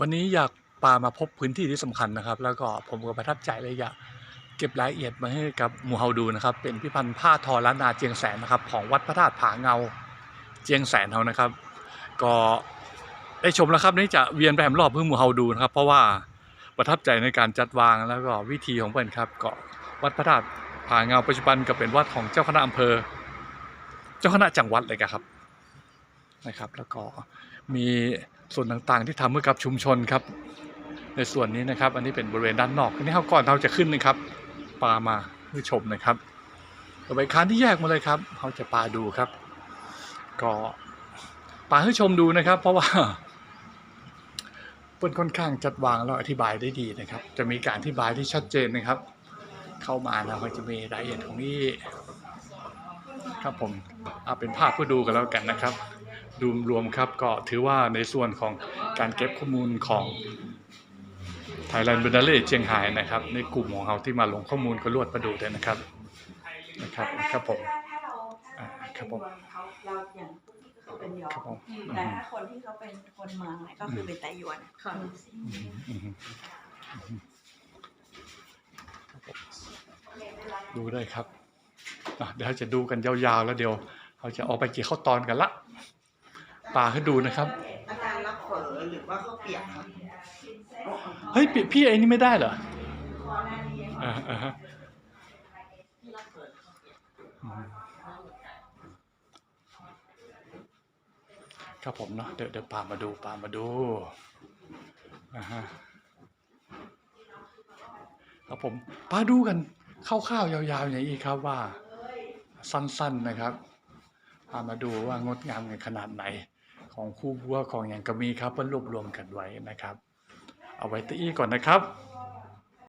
วันนี้อยากปามาพบพื้นที่ที่สำคัญนะครับ แล้วก็ผมก็ประทับใจเลยอยากเก็บรายละเอียดมาให้กับหมู่เฮาดูนะครับ เป็นพิพันธ์ผ้าทอล้านนาเจียงแสนนะครับ ของวัดพระธาตุผาเงาเจียงแสนเฮานะครับ ก็ได้ชมแล้วครับนี่จะเวียนไปแหมรอบเพื่อหมู่เฮาดูนะครับ เพราะว่าประทับใจในการจัดวางแล้วก็วิธีของเพื่อนครับก็วัดพระธาตุผาเงาปัจจุบันก็เป็นวัดของเจ้าคณะอำเภอ เจ้าคณะจังหวัดเลยครับ นะครับ แล้วก็มีส่วนต่างๆ ที่ทำเพื่อกับชุมชนครับ ในส่วนนี้นะครับ อันนี้เป็นบริเวณด้านนอกอันนี้เขาก่อนเราจะขึ้นนะครับปลามาเพื่อชมนะครับต่อไปคานที่แยกมาเลยครับเขาจะปลาดูครับ ก็ปลาให้ชมดูนะครับ เพราะว่าเปิ้นค่อนข้างจัดวางแล้วอธิบายได้ดีนะครับ จะมีการอธิบายที่ชัดเจนนะครับ เข้ามานะมันจะมีรายละเอียดของนี่ครับผมเอาเป็นภาพเพื่อดูกันแล้วกันนะครับ ดูรวมครับก็ถือว่าในส่วนของการเก็บข้อมูลของ Thailand b e n a l e เชียงไฮ้นะครับ ในกลุ่มของเราที่มาลงข้อมูลก็รวดประดูเลยนะครับนะครับครับผมถ้าเราอ่าครัถ้าบผมเราเป็นเขาเราอย่างผู้ที่เขาเป็นยอครับผมแต่ถ้าคนที่เขาเป็นคนเมืองเนี่ยก็คือเป็นไตหยวนค่ะอืมดูได้ครับอะเดี๋ยวเราจะดูกันยาวๆแล้วเดี๋ยวเราจะออกไปกี่ข้าวตอนกันละ ป่าให้ดูนะครับ อาจารย์รับเฝอหรือว่าข้าวเปียกครับเฮ้ยพี่พี่ไอ้นี่ไม่ได้เหรออ่าอ่าฮะอืมครับผมเนาะเดี๋ยวเดี๋ยวปามาดูปามาดูอ่าฮะครับผมปาดูกันคร่าวๆยาวๆอย่างนี้ครับว่าสั้นๆนะครับพามาดูว่างดงามกันขนาดไหน ของคู่วัวของอย่างก็มีครับเพื่อรวบรวมกันไว้นะครับ เอาไว้ตีก่อนนะครับ